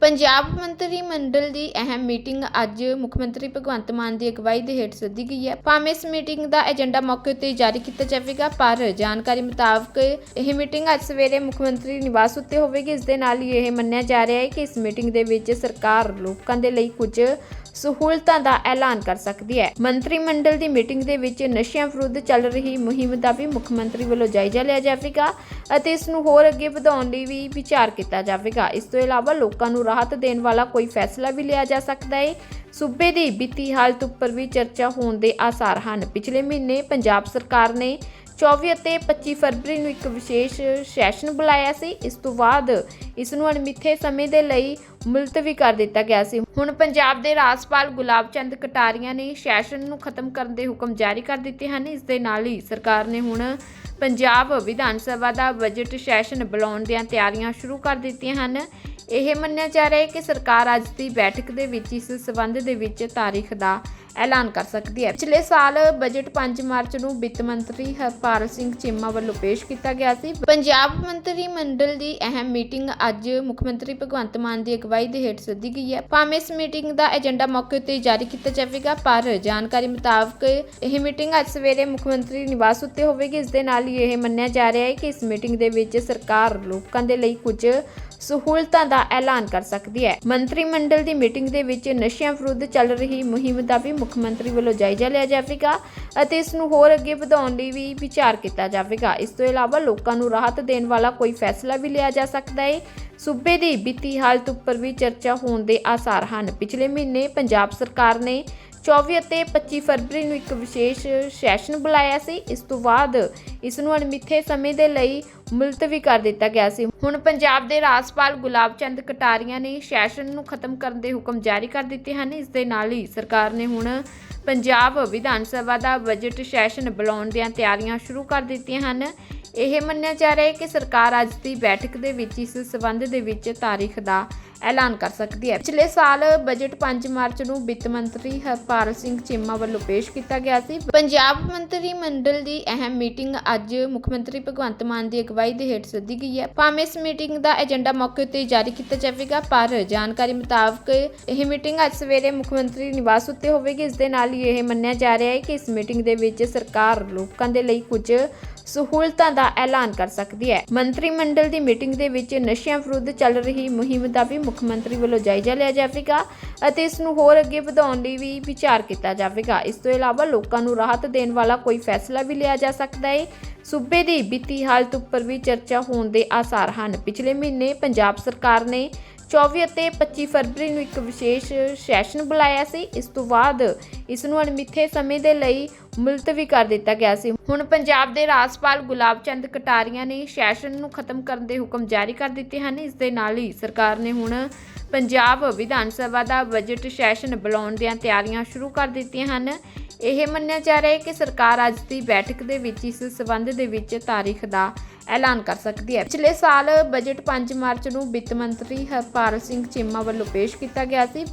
ਪੰਜਾਬ ਮੰਤਰੀ ਮੰਡਲ ਦੀ ਅਹਿਮ ਮੀਟਿੰਗ ਅੱਜ ਮੁੱਖ ਮੰਤਰੀ ਭਗਵੰਤ ਮਾਨ ਦੀ ਅਗਵਾਈ ਦੇ ਹੇਠ ਸੱਦੀ ਗਈ ਹੈ। ਭਾਵੇਂ ਇਸ ਮੀਟਿੰਗ ਦਾ ਏਜੰਡਾ ਮੌਕੇ ਉੱਤੇ ਜਾਰੀ ਕੀਤਾ ਜਾਵੇਗਾ, ਪਰ ਜਾਣਕਾਰੀ ਮੁਤਾਬਕ ਇਹ ਮੀਟਿੰਗ ਅੱਜ ਸਵੇਰੇ ਮੁੱਖ ਮੰਤਰੀ ਨਿਵਾਸ ਉੱਤੇ ਹੋਵੇਗੀ। ਇਸ ਦੇ ਨਾਲ ਹੀ ਇਹ ਮੰਨਿਆ ਜਾ ਰਿਹਾ ਹੈ ਕਿ ਇਸ ਮੀਟਿੰਗ ਦੇ ਵਿੱਚ ਸਰਕਾਰ ਲੋਕਾਂ ਦੇ ਲਈ ਕੁਝ ਸਹੂਲਤਾਂ ਦਾ ਐਲਾਨ ਕਰ ਸਕਦੀ ਹੈ। ਮੰਤਰੀ ਮੰਡਲ ਦੀ ਮੀਟਿੰਗ ਦੇ ਵਿੱਚ ਨਸ਼ਿਆਂ ਵਿਰੁੱਧ ਚੱਲ ਰਹੀ ਮੁਹਿੰਮ ਦਾ ਵੀ ਮੁੱਖ ਮੰਤਰੀ ਵੱਲੋਂ ਜਾਇਜ਼ਾ ਲਿਆ ਜਾਵੇਗਾ ਅਤੇ ਇਸ ਨੂੰ ਹੋਰ ਅੱਗੇ ਵਧਾਉਣ ਲਈ ਵੀ ਵਿਚਾਰ ਕੀਤਾ ਜਾਵੇਗਾ। ਇਸ ਤੋਂ ਇਲਾਵਾ ਲੋਕਾਂ ਨੂੰ ਰਾਹਤ ਦੇਣ ਵਾਲਾ ਕੋਈ ਫੈਸਲਾ ਵੀ ਲਿਆ ਜਾ ਸਕਦਾ ਹੈ। ਸੂਬੇ ਦੀ ਵਿੱਤੀ ਹਾਲਤ ਉੱਪਰ ਵੀ ਚਰਚਾ ਹੋਣ ਦੇ ਆਸਾਰ ਹਨ। ਪਿਛਲੇ ਮਹੀਨੇ ਪੰਜਾਬ ਸਰਕਾਰ ਨੇ 24 ਅਤੇ 25 ਫਰਵਰੀ ਨੂੰ ਇੱਕ ਵਿਸ਼ੇਸ਼ ਸੈਸ਼ਨ ਬੁਲਾਇਆ ਸੀ। ਇਸ ਤੋਂ ਬਾਅਦ ਇਸ ਨੂੰ ਅਣਮਿੱਥੇ ਸਮੇਂ ਦੇ ਲਈ ਮੁਲਤਵੀ ਕਰ ਦਿੱਤਾ ਗਿਆ ਸੀ। ਹੁਣ ਪੰਜਾਬ ਦੇ ਰਾਜਪਾਲ ਗੁਲਾਬ ਚੰਦ ਕਟਾਰੀਆ ਨੇ ਸੈਸ਼ਨ ਨੂੰ ਖਤਮ ਕਰਨ ਦੇ ਹੁਕਮ ਜਾਰੀ ਕਰ ਦਿੱਤੇ ਹਨ। ਇਸ ਦੇ ਨਾਲ ਹੀ ਸਰਕਾਰ ਨੇ ਹੁਣ ਪੰਜਾਬ ਵਿਧਾਨ ਸਭਾ ਦਾ ਬਜਟ ਸੈਸ਼ਨ ਬੁਲਾਉਣ ਦੀਆਂ ਤਿਆਰੀਆਂ ਸ਼ੁਰੂ ਕਰ ਦਿੱਤੀਆਂ ਹਨ। ਇਹ ਮੰਨਿਆ ਜਾ ਰਿਹਾ ਹੈ ਕਿ ਸਰਕਾਰ ਅੱਜ ਦੀ ਬੈਠਕ ਦੇ ਵਿੱਚ ਇਸ ਸਬੰਧ ਦੇ ਵਿੱਚ ਤਾਰੀਖ ਦਾ ਐਲਾਨ ਕਰ ਸਕਦੀ ਹੈ। ਪਿਛਲੇ ਸਾਲ ਬਜਟ 5 ਮਾਰਚ ਨੂੰ ਵਿੱਤ ਮੰਤਰੀ ਹਰਪਾਲ ਸਿੰਘ ਚੀਮਾ ਵੱਲੋਂ ਪੇਸ਼ ਕੀਤਾ ਗਿਆ ਸੀ। ਪੰਜਾਬ ਮੰਤਰੀ ਮੰਡਲ ਦੀ ਅਹਿਮ ਮੀਟਿੰਗ ਅੱਜ ਮੁੱਖ ਮੰਤਰੀ ਭਗਵੰਤ ਮਾਨ ਦੀ ਅਗਵਾਈ ਦੇ ਹੇਠ ਸੱਦੀ ਗਈ ਹੈ। ਭਾਵੇਂ ਇਸ ਮੀਟਿੰਗ ਦਾ ਏਜੰਡਾ ਮੌਕੇ ਉੱਤੇ ਜਾਰੀ ਕੀਤਾ ਜਾਵੇਗਾ, ਪਰ ਜਾਣਕਾਰੀ ਮੁਤਾਬਕ ਇਹ ਮੀਟਿੰਗ ਅੱਜ ਸਵੇਰੇ ਮੁੱਖ ਮੰਤਰੀ ਨਿਵਾਸ ਉੱਤੇ ਹੋਵੇਗੀ। ਇਸ ਦੇ ਨਾਲ ਹੀ ਇਹ ਮੰਨਿਆ ਜਾ ਰਿਹਾ ਹੈ ਕਿ ਇਸ ਮੀਟਿੰਗ ਦੇ ਵਿੱਚ ਸਰਕਾਰ ਲੋਕਾਂ ਦੇ ਲਈ ਕੁਝ ਸਹੂਲਤਾਂ ਦਾ ਐਲਾਨ ਕਰ ਸਕਦੀ ਹੈ। ਮੰਤਰੀ ਮੰਡਲ ਦੀ ਮੀਟਿੰਗ ਦੇ ਵਿੱਚ ਨਸ਼ਿਆਂ ਵਿਰੁੱਧ ਚੱਲ ਰਹੀ ਮੁਹਿੰਮ ਦਾ ਵੀ ਮੁੱਖ ਮੰਤਰੀ ਵੱਲੋਂ ਜਾਇਜ਼ਾ ਲਿਆ ਜਾਵੇਗਾ ਅਤੇ ਇਸ ਨੂੰ ਹੋਰ ਅੱਗੇ ਵਧਾਉਣ ਲਈ ਵੀ ਵਿਚਾਰ ਕੀਤਾ ਜਾਵੇਗਾ। ਇਸ ਤੋਂ ਇਲਾਵਾ ਲੋਕਾਂ ਨੂੰ ਰਾਹਤ ਦੇਣ ਵਾਲਾ ਕੋਈ ਫੈਸਲਾ ਵੀ ਲਿਆ ਜਾ ਸਕਦਾ ਹੈ ਸੂਬੇ ਦੀ ਵਿੱਤੀ ਹਾਲਤ ਉੱਪਰ ਵੀ ਚਰਚਾ ਹੋਣ ਦੇ ਆਸਾਰ ਹਨ। ਪਿਛਲੇ ਮਹੀਨੇ ਪੰਜਾਬ ਸਰਕਾਰ ਨੇ 24 ਅਤੇ 25 ਫਰਵਰੀ ਨੂੰ ਇੱਕ ਵਿਸ਼ੇਸ਼ ਸੈਸ਼ਨ ਬੁਲਾਇਆ ਸੀ। ਇਸ ਤੋਂ ਬਾਅਦ ਇਸ ਨੂੰ ਅਣਮਿੱਥੇ ਸਮੇਂ ਦੇ ਲਈ ਮੁਲਤਵੀ ਕਰ ਦਿੱਤਾ ਗਿਆ ਸੀ। ਹੁਣ ਪੰਜਾਬ ਦੇ ਰਾਜਪਾਲ ਗੁਲਾਬ ਚੰਦ ਕਟਾਰੀਆ ਨੇ ਸੈਸ਼ਨ ਨੂੰ ਖਤਮ ਕਰਨ ਦੇ ਹੁਕਮ ਜਾਰੀ ਕਰ ਦਿੱਤੇ ਹਨ। ਇਸ ਦੇ ਨਾਲ ਹੀ ਸਰਕਾਰ ਨੇ ਹੁਣ ਪੰਜਾਬ ਵਿਧਾਨ ਸਭਾ ਦਾ ਬਜਟ ਸੈਸ਼ਨ ਬੁਲਾਉਣ ਦੀਆਂ ਤਿਆਰੀਆਂ ਸ਼ੁਰੂ ਕਰ ਦਿੱਤੀਆਂ ਹਨ। ਇਹ ਮੰਨਿਆ ਜਾ ਰਿਹਾ ਹੈ ਕਿ ਸਰਕਾਰ ਅੱਜ ਦੀ ਬੈਠਕ ਦੇ ਵਿੱਚ ਇਸ ਸਬੰਧ ਦੇ ਵਿੱਚ ਤਾਰੀਖ ਦਾ ਐਲਾਨ ਕਰ ਸਕਦੀ ਹੈ। ਪਿਛਲੇ ਸਾਲ ਬਜਟ 5 ਮਾਰਚ ਨੂੰ ਵਿੱਤ ਮੰਤਰੀ ਹਰਪਾਲ ਸਿੰਘ ਚੀਮਾ ਵੱਲੋਂ ਪੇਸ਼ ਕੀਤਾ ਗਿਆ ਸੀ। ਪੰਜਾਬ ਮੰਤਰੀ ਮੰਡਲ ਦੀ ਅਹਿਮ ਮੀਟਿੰਗ ਅੱਜ ਮੁੱਖ ਮੰਤਰੀ ਭਗਵੰਤ ਮਾਨ ਦੀ ਅਗਵਾਈ ਦੇ ਹੇਠ ਸੱਦੀ ਗਈ ਹੈ। ਭਾਵੇਂ ਇਸ ਮੀਟਿੰਗ ਦਾ ਏਜੰਡਾ ਮੌਕੇ ਉੱਤੇ ਜਾਰੀ ਕੀਤਾ ਜਾਵੇਗਾ, ਪਰ ਜਾਣਕਾਰੀ ਮੁਤਾਬਕ ਇਹ ਮੀਟਿੰਗ ਅੱਜ ਸਵੇਰੇ ਮੁੱਖ ਮੰਤਰੀ ਨਿਵਾਸ ਉੱਤੇ ਹੋਵੇਗੀ। ਇਸ ਦੇ ਨਾਲ ਹੀ ਇਹ ਮੰਨਿਆ ਜਾ ਰਿਹਾ ਹੈ ਕਿ ਇਸ ਮੀਟਿੰਗ ਦੇ ਵਿੱਚ ਸਰਕਾਰ ਲੋਕਾਂ ਦੇ ਲਈ ਕੁਝ ਸਹੂਲਤਾਂ ਦਾ ਐਲਾਨ ਕਰ ਸਕਦੀ ਹੈ। ਮੰਤਰੀ ਮੰਡਲ ਦੀ ਮੀਟਿੰਗ ਦੇ ਵਿੱਚ ਨਸ਼ਿਆਂ ਵਿਰੁੱਧ ਚੱਲ ਰਹੀ ਮੁਹਿੰਮ ਦਾ ਵੀ ਮੁੱਖ ਮੰਤਰੀ ਵੱਲੋਂ ਜਾਇਜ਼ਾ ਲਿਆ ਜਾਵੇਗਾ ਅਤੇ ਇਸ ਨੂੰ ਹੋਰ ਅੱਗੇ ਵਧਾਉਣ ਲਈ ਵੀ ਵਿਚਾਰ ਕੀਤਾ ਜਾਵੇਗਾ। ਇਸ ਤੋਂ ਇਲਾਵਾ ਲੋਕਾਂ ਨੂੰ ਰਾਹਤ ਦੇਣ ਵਾਲਾ ਕੋਈ ਫੈਸਲਾ ਵੀ ਲਿਆ ਜਾ ਸਕਦਾ ਹੈ। ਸੂਬੇ ਦੀ ਵਿੱਤੀ ਹਾਲਤ ਉੱਪਰ ਵੀ ਚਰਚਾ ਹੋਣ ਦੇ ਆਸਾਰ ਹਨ। ਪਿਛਲੇ ਮਹੀਨੇ ਪੰਜਾਬ ਸਰਕਾਰ ਨੇ 24 ਅਤੇ 25 ਫਰਵਰੀ ਨੂੰ ਇੱਕ ਵਿਸ਼ੇਸ਼ ਸੈਸ਼ਨ ਬੁਲਾਇਆ ਸੀ। ਇਸ ਤੋਂ ਬਾਅਦ ਇਸ ਨੂੰ ਅਣਮਿੱਥੇ ਸਮੇਂ ਦੇ ਲਈ ਮੁਲਤਵੀ ਕਰ ਦਿੱਤਾ ਗਿਆ ਸੀ। ਹੁਣ ਪੰਜਾਬ ਦੇ ਰਾਜਪਾਲ ਗੁਲਾਬ ਚੰਦ ਕਟਾਰੀਆ ਨੇ ਸੈਸ਼ਨ ਨੂੰ ਖਤਮ ਕਰਨ ਦੇ ਹੁਕਮ ਜਾਰੀ ਕਰ ਦਿੱਤੇ ਹਨ। ਇਸ ਦੇ ਨਾਲ ਹੀ ਸਰਕਾਰ ਨੇ ਹੁਣ ਪੰਜਾਬ ਵਿਧਾਨ ਸਭਾ ਦਾ ਬਜਟ ਸੈਸ਼ਨ ਬੁਲਾਉਣ ਦੀਆਂ ਤਿਆਰੀਆਂ ਸ਼ੁਰੂ ਕਰ ਦਿੱਤੀਆਂ ਹਨ। ਇਹ ਮੰਨਿਆ ਜਾ ਰਿਹਾ ਹੈ ਕਿ ਸਰਕਾਰ ਅੱਜ ਦੀ ਬੈਠਕ ਦੇ ਵਿੱਚ, ਇਸ ਸਬੰਧ ਦੇ ਵਿੱਚ ਤਾਰੀਖ ਦਾ ਐਲਾਨ ਕਰ ਸਕਦੀ ਹੈ। ਪਿਛਲੇ ਸਾਲ ਬਜਟ 5 ਮਾਰਚ ਨੂੰ ਵਿੱਤ ਮੰਤਰੀ ਹਰਪਾਲ ਸਿੰਘ ਚੀਮਾ ਵੱਲੋਂ ਪੇਸ਼ ਕੀਤਾ ਗਿਆ ਸੀ।